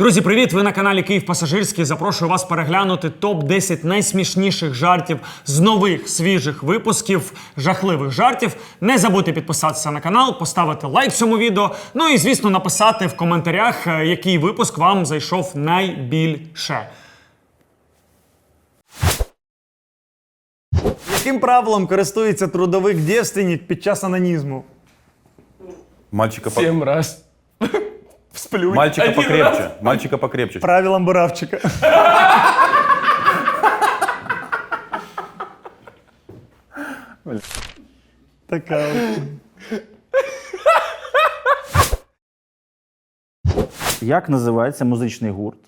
Друзі, привіт! Ви на каналі Київ Пасажирський. Запрошую вас переглянути топ 10 найсмішніших жартів з нових свіжих випусків жахливих жартів. Не забудьте підписатися на канал, поставити лайк цьому відео. Ну і звісно, написати в коментарях, е, який випуск вам зайшов найбільше. Яким правилом користується трудовик дівственник під час анонізму? Мальчика. Семь раз. Всплюнь. Мальчика Один покрепче. раз. Мальчика покрепче. Правилом буравчика. Така. от. Як називається музичний гурт,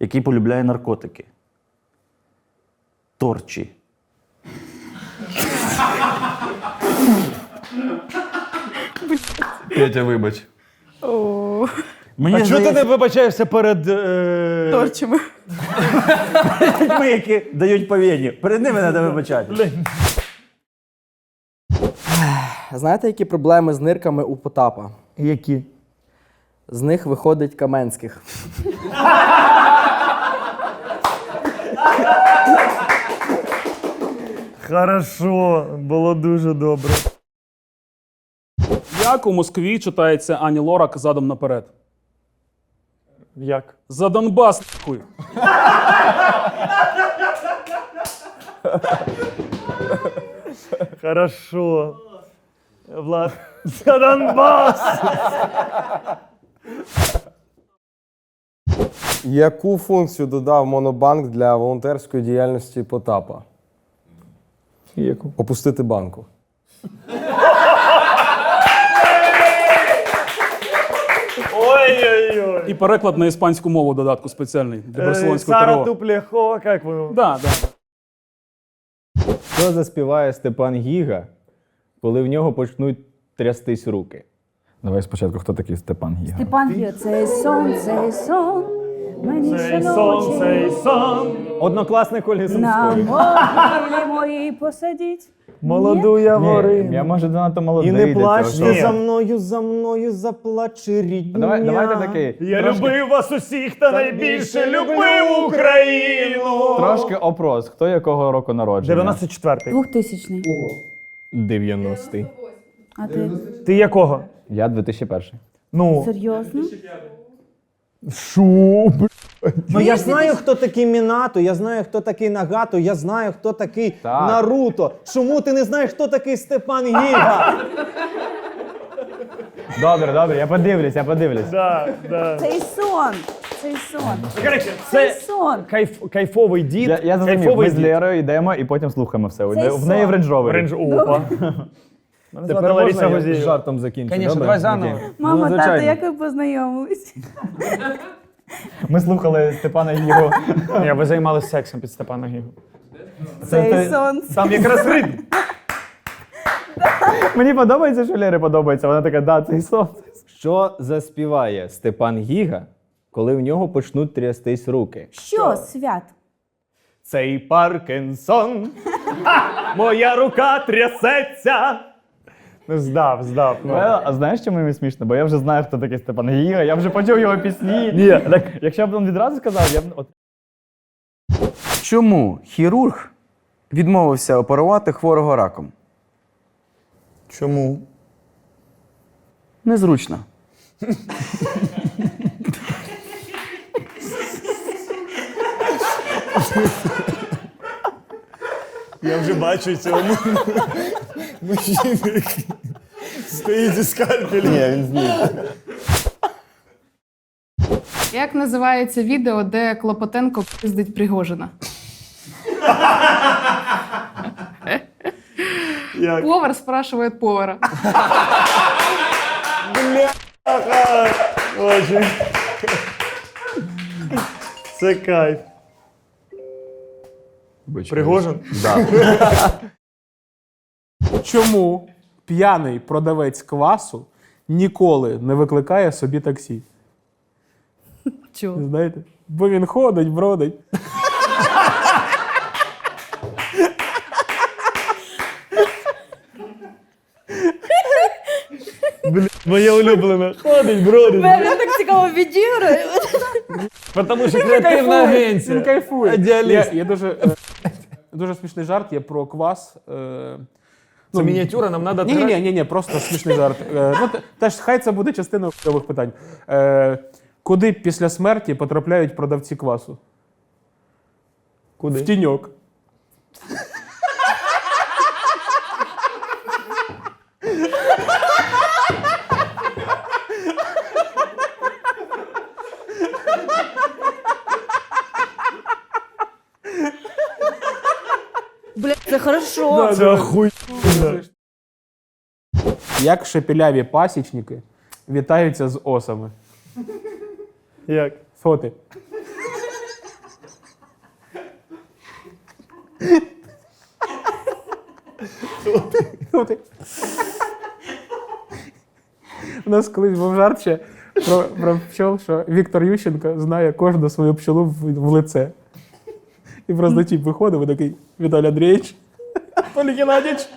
який полюбляє наркотики? Торчі. Петя, вибач. Мені А чого ти не вибачаєшся перед. Е... Торчими. людьми, які дають повідні. Перед ними треба вибачати. Знаєте, які проблеми з нирками у Потапа? Які? З них виходить Каменських. Хорошо, було дуже добре. Як у Москві читається Ані Лорак задом наперед? Як? За Донбас. Хорошо. Влад. За Донбас! Яку функцію додав Монобанк для волонтерської діяльності Потапа? Яку? Опустити банку. Ой-ой-ой. І переклад на іспанську мову додатку спеціальний для Е, барселонського Сара ТРО. Туплехо, як воно? Да, да. Що заспіває Степан Гіга, коли в нього почнуть трястись руки? Давай спочатку, хто такий Степан Гіга? Степан є цей сон, цей сон. Мені Цей сон, цей сон. Однокласник Ольги На Сумської. могилі моїй посадіть. Молоду я Ні, я може занадто молодий. І не для цього, плачте за мною, за мною заплаче рідня. Давай, давайте такий. Я трошки, любив вас усіх та найбільше любив Україну. трошки опрос. Хто якого року народження? 94-й. Двохтисячний. 90-й. А ти? Ти якого? Я 2001. Ну, Серйозно? Шо. Ну я знаю, хто такий Мінато, я знаю, хто такий Нагато, я знаю, хто такий Так. Наруто. Чому ти не знаєш, хто такий Степан Гіга? Добре, добре, я подивлюсь, я подивлюсь. Да, да. Цей сон. Цей сон. Коротше, Цей це сон. кайф, кайфовий дід. Я, я зрозумів, кайфовий ми з Лєрою йдемо і потім слухаємо все. Цей В неї в сон. Rover. Рейндж Опа. Тепер Лариса можна я Гузєєва. з жартом закінчу. Конечно, добре? давай заново. Окей. Мама, Ну, тато, звичайно. як ви познайомились? Ми слухали Степана Гігу. Ні, ви займалися сексом під Степана Гігу. Цей сон. Там якраз ритм. Мені подобається, що Лєрі подобається. Вона така, да, цей сон. Що заспіває Степан Гіга, коли в нього почнуть трястись руки? Що, свят? Цей Паркінсон, моя рука трясеться. Ну, здав, здав. Ну. Е, А знаєш, чому мені смішно? Бо я вже знаю, хто такий Степан Гіга, я вже почув його пісні. Ні, так Якщо б він відразу сказав, я б. От... Чому хірург відмовився оперувати хворого раком? Чому? Незручно. я вже бачу цього мужчину, який стоїть зі скальпелем. Ні, він зніг. Як називається відео, де Клопотенко пиздить Пригожина? Як? Повар спрашиває повара. Очень. Це кайф. Пригожин? Чому п'яний продавець квасу ніколи не викликає собі таксі? Чого? Знаєте? Бо він ходить, бродить. Моє улюблене. Ходить, бродить. Мене так цікаво відіграє. Тому що креативна агенція. Він кайфує. Є, є дуже, е, дуже смішний жарт, є про квас. Е, Це мініатюра, нам треба ні, ні, ні, ні, ні, просто смішний жарт. Е, ну, те- теж хай це буде частиною хуйових питань. Е, куди після смерті потрапляють продавці квасу? Куди? В тіньок. Бля, це хорошо. Це хуй. Як шепіляві пасічники вітаються з осами? Як? Фоти. Фоти. У нас колись був жарт ще про, про пчол, що Віктор Ющенко знає кожну свою пчелу в, в лице. І просто тіп виходив і такий Віталій Андрійович, Анатолій Геннадійович.